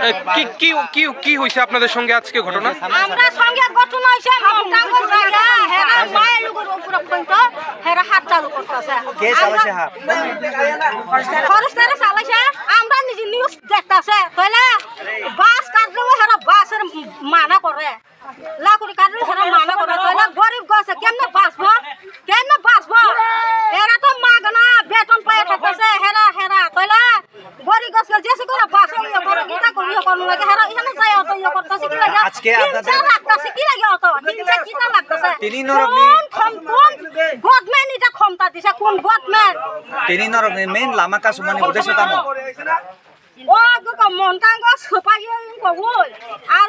এ, কি কি কি কি হয়েছে আপনাদের সঙ্গে আজকে ঘটনা? আমরা সঙ্গে ঘটনা হইছে মমতাঙ্গ জায়গা হেরা মায়ের লোকের উপরে পর্যন্ত হেরা হাত চালু করতেছে। কে চালাইছে হাত? ফরেস্টারে চালাইছে আমরা নিজে নিউজ দেখতাছে কইলে বাস কাটলেও হেরা বাসের মানা করে লাকুড়ি কাটলেও হেরা মানা করে কইলে গরিব গছে কেমনে বাঁচবো কেমনে বাঁচবো এরা তো মাগনা বেতন পাই থাকতেছে হেরা হেরা কইলে গরিব গছে যেসে করে বাস ইয়ে করে গীতা করি ইয়ে করন লাগে হেরা এখানে যাই অত ইয়ে করতেছে কি লাগে? আজকে আপনাদের- লাগতেছে কি লাগে অত হিংসা কিটা লাগতেছে? তিনি নরক নি- কোন কোন গভর্নমেন্ট এটা ক্ষমতা দিছে? কোন গভর্নমেন্ট তিনি নরক মেইন লামা কাজ মানে উদ্দেশ্য তাম। ও গো মন্টাঙ্গ সুপাই কবুল। আর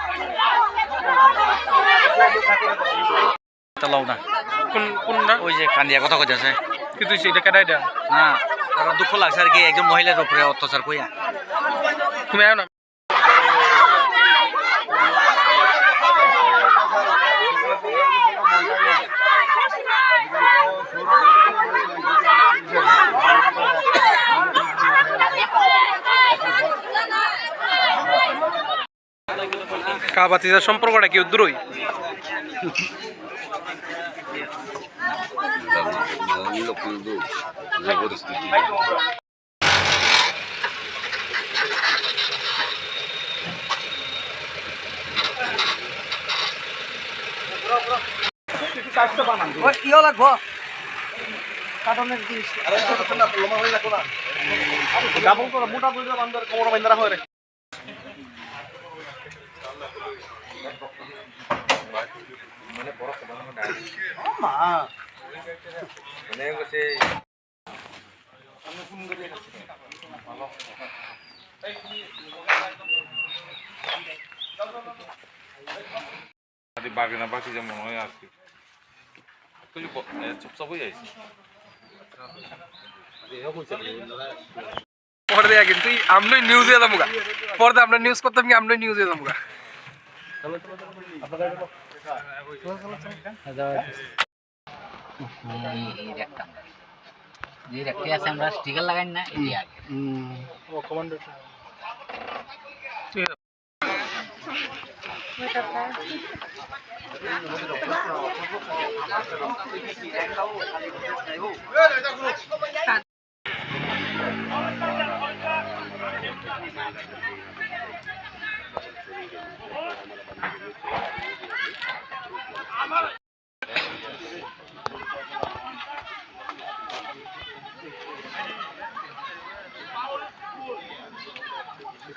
তালাও না কোন কোনটা? ওই যে কান্দিয়া কথা কইতাছে কি তুই এটা কেটে এটা? না দুঃখ লাগছে আর কি একজন মহিলার উপরে অত্যাচার কইয়া। তুমি আয় না? কা বাতিজার সম্পর্কটা কি দূরই Locundo, za পৰিস্থিতি ইও লাগবো আদি বাগিনা বাকি যেমন হয় আর কি চুপচাপ হয়ে যাইছি পরে কিন্তু আমরা নিউজে যাব পরে আমরা নিউজ করতাম কি আমরা নিউজে যাব এই একটা যে একটা আছে আমরা স্টিকার লাগাই না এটি আগে ভালো আছেন নি স্যার ক্ষমতা দিছে এটা নাগরিক কাটলেও মানা বাস কাটলেও মানা ক্ষমতা দিছে হ্যাঁ কোন ভাবে মায়ের লোকের উপর কথা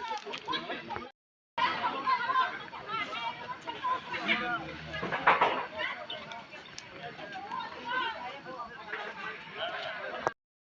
চালু করতেছে ওটা সভ্য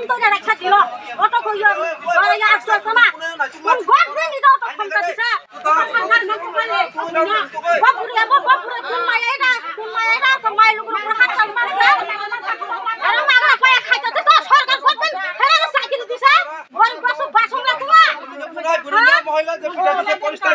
তুম ধরে রাখা দিল অত কইও ওরা আসছে না কোন গভর্নমেন্ট এটা অত ক্ষমতা দিছে সরকার না কোপালে বাপুরে বাপুরে কোন মায়ের এটা কোন মায়ের এটা তো মায়ের লোকের উপর হাত চালু করছে আরে মাগনা পায়ে খাইতে তো সরকার করবেন হেরা চাকরি দিছে গরিব বসু বাসন রাখবা মহিলা যে পরিষ্কার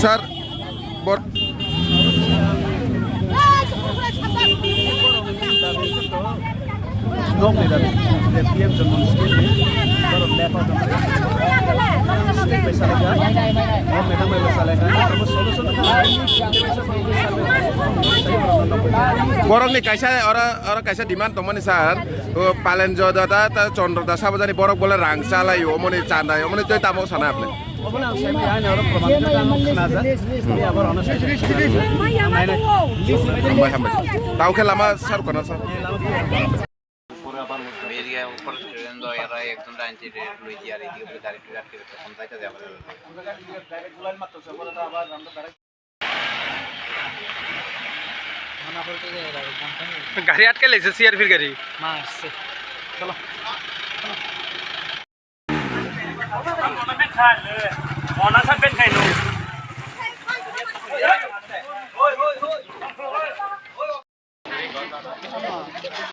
স্যার বর- Borok ni kaisa ora ora kaisa demand tomani sar o palen joda ta ta chondro da sabajani borok bole rang chalai omoni chanda omoni toy tamo sana apne Lambay hamay tau ke lama sar kona sar এদিকে উপর train তো একদম ডাইন সাইডে লই দিয়ে আর এদিকে বলে গাড়ি টুই আটকে তখন যাইতে যাবে সিআরপির গাড়ি চলো।